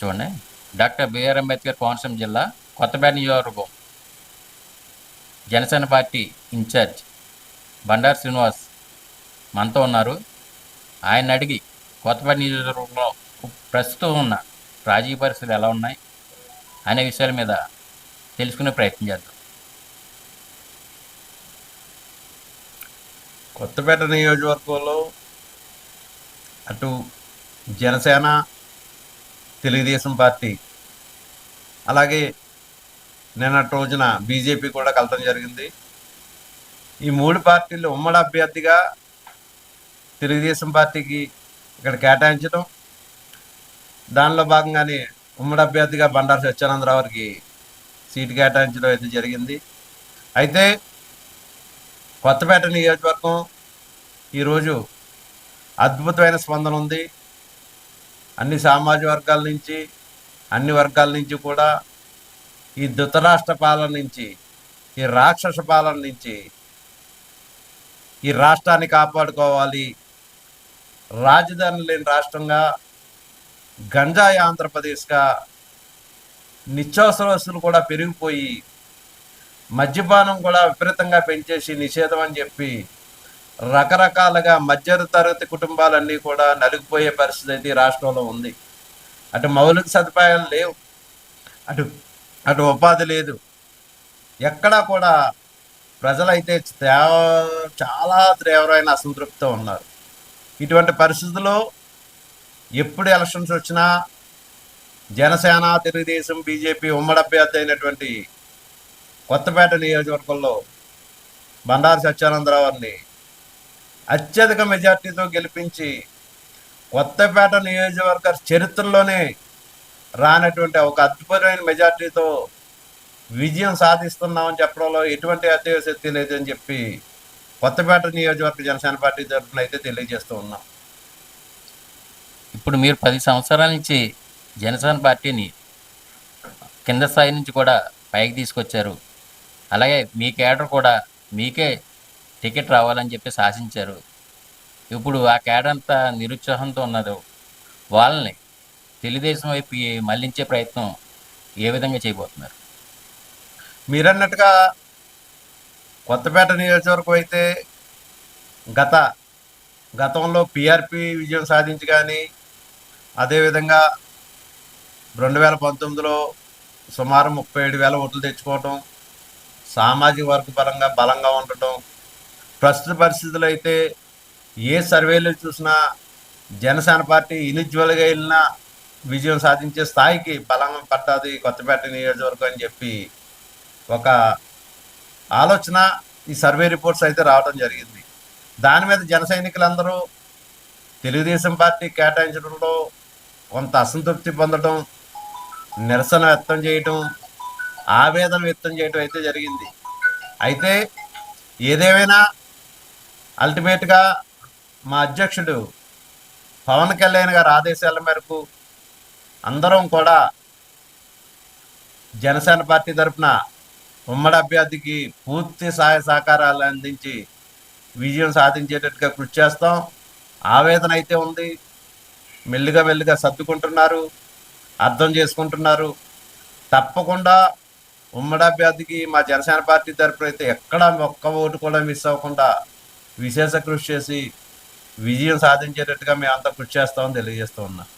చూడండి. Doctor BR Ambedkar Konaseema జిల్లా కొత్తపేట నియోజకవర్గం జనసేన పార్టీ ఇన్ఛార్జ్ బండారు శ్రీనివాస్ మనతో ఉన్నారు. ఆయన అడిగి కొత్తపేట నియోజకవర్గంలో ప్రస్తుతం ఉన్న రాజకీయ పరిస్థితులు ఎలా ఉన్నాయి అనే విషయాల మీద తెలుసుకునే ప్రయత్నం చేద్దాం. కొత్తపేట నియోజకవర్గంలో అటు జనసేన తెలుగుదేశం పార్టీ. అలాగే నిన్నటి రోజున బీజేపీ కూడా కలటం జరిగింది. ఈ మూడు పార్టీలు ఉమ్మడి అభ్యర్థిగా తెలుగుదేశం పార్టీకి ఇక్కడ కేటాయించడం దానిలో భాగంగానే ఉమ్మడి అభ్యర్థిగా బండారు సత్యానందరావుకి సీటు కేటాయించడం అయితే జరిగింది. అయితే కొత్తపేట నియోజకవర్గం ఈరోజు అద్భుతమైన స్పందన ఉంది. అన్ని సామాజిక వర్గాల నుంచి అన్ని వర్గాల నుంచి కూడా ఈ ధృతరాష్ట్ర పాలన నుంచి ఈ రాక్షస పాలన నుంచి ఈ రాష్ట్రాన్ని కాపాడుకోవాలి. రాజధాని లేని రాష్ట్రంగా గంజాయి ఆంధ్రప్రదేశ్గా నిత్యావసర వస్తువులు కూడా పెరిగిపోయి మద్యపానం కూడా విపరీతంగా పెంచేసి నిషేధం అని చెప్పి రకరకాలుగా మధ్య తరగతి కుటుంబాలన్నీ కూడా నలిగిపోయే పరిస్థితి అయితే రాష్ట్రంలో ఉంది. అటు మౌలిక సదుపాయాలు లేవు. అటు అటు ఉపాధి లేదు. ఎక్కడా కూడా ప్రజలైతే తే- చాలా తీవ్రమైన అసంతృప్తితో ఉన్నారు. ఇటువంటి పరిస్థితుల్లో ఎప్పుడు ఎలక్షన్స్ వచ్చినా జనసేన తెలుగుదేశం బీజేపీ ఉమ్మడి అభ్యర్థి అయినటువంటి కొత్తపేట నియోజకవర్గంలో బండారు సత్యానందరావుని అత్యధిక మెజార్టీతో గెలిపించి కొత్తపేట నియోజకవర్గ చరిత్రలోనే రానటువంటి ఒక అద్భుతమైన మెజార్టీతో విజయం సాధిస్తున్నామని చెప్పడంలో ఎటువంటి అత్యవశక్తి లేదని చెప్పి కొత్తపేట నియోజకవర్గ జనసేన పార్టీ తరఫున అయితే తెలియజేస్తూ ఉన్నాం. ఇప్పుడు మీరు పది సంవత్సరాల నుంచి జనసేన పార్టీని కింద స్థాయి నుంచి కూడా పైకి తీసుకొచ్చారు. అలాగే మీ కేడర్ కూడా మీకే టికెట్ రావాలని చెప్పి శాసించారు ఇప్పుడు ఆ కేడంతా నిరుత్సాహంతో ఉన్నదో. వాళ్ళని తెలుగుదేశం వైపు మళ్ళించే ప్రయత్నం ఏ విధంగా చేయబోతున్నారు? మీరన్నట్టుగా కొత్తపేట నియోజకవర్గం అయితే గత గతంలో పిఆర్పి విజయం సాధించి కానీ అదేవిధంగా రెండు వేల పంతొమ్మిదిలో సుమారు ముప్పై ఏడు వేల ఓట్లు తెచ్చుకోవటం సామాజిక వర్గ పరంగా బలంగా ఉండటం ప్రస్తుత పరిస్థితులు అయితే ఏ సర్వేలు చూసినా జనసేన పార్టీ ఇనిజ్వల్గా వెళ్ళినా విజయం సాధించే స్థాయికి బలం పడ్డది కొత్తపేట నియోజకవర్గం అని చెప్పి ఒక ఆలోచన ఈ సర్వే రిపోర్ట్స్ అయితే రావడం జరిగింది. దాని మీద జన సైనికులందరూ తెలుగుదేశం పార్టీ కేటాయించడంలో కొంత అసంతృప్తి పొందడం నిరసన వ్యక్తం చేయటం ఆవేదన వ్యక్తం చేయటం అయితే జరిగింది. అయితే ఏదేమైనా అల్టిమేట్గా మా అధ్యక్షుడు పవన్ కళ్యాణ్ గారి ఆదేశాల మేరకు అందరం కూడా జనసేన పార్టీ తరఫున ఉమ్మడి అభ్యర్థికి పూర్తి సహాయ సహకారాలు అందించి విజయం సాధించేటట్టుగా కృషి చేస్తాం. ఆవేదన అయితే ఉంది. మెల్లిగా మెల్లిగా సర్దుకుంటున్నారు. అర్థం చేసుకుంటున్నారు. తప్పకుండా ఉమ్మడి అభ్యర్థికి మా జనసేన పార్టీ తరఫున అయితే ఎక్కడ ఒక్క ఓటు కూడా మిస్ అవ్వకుండా విశేష కృషి చేసి విజయం సాధించేటట్టుగా మేమంతా కృషి చేస్తామని తెలియజేస్తూ ఉన్నాం.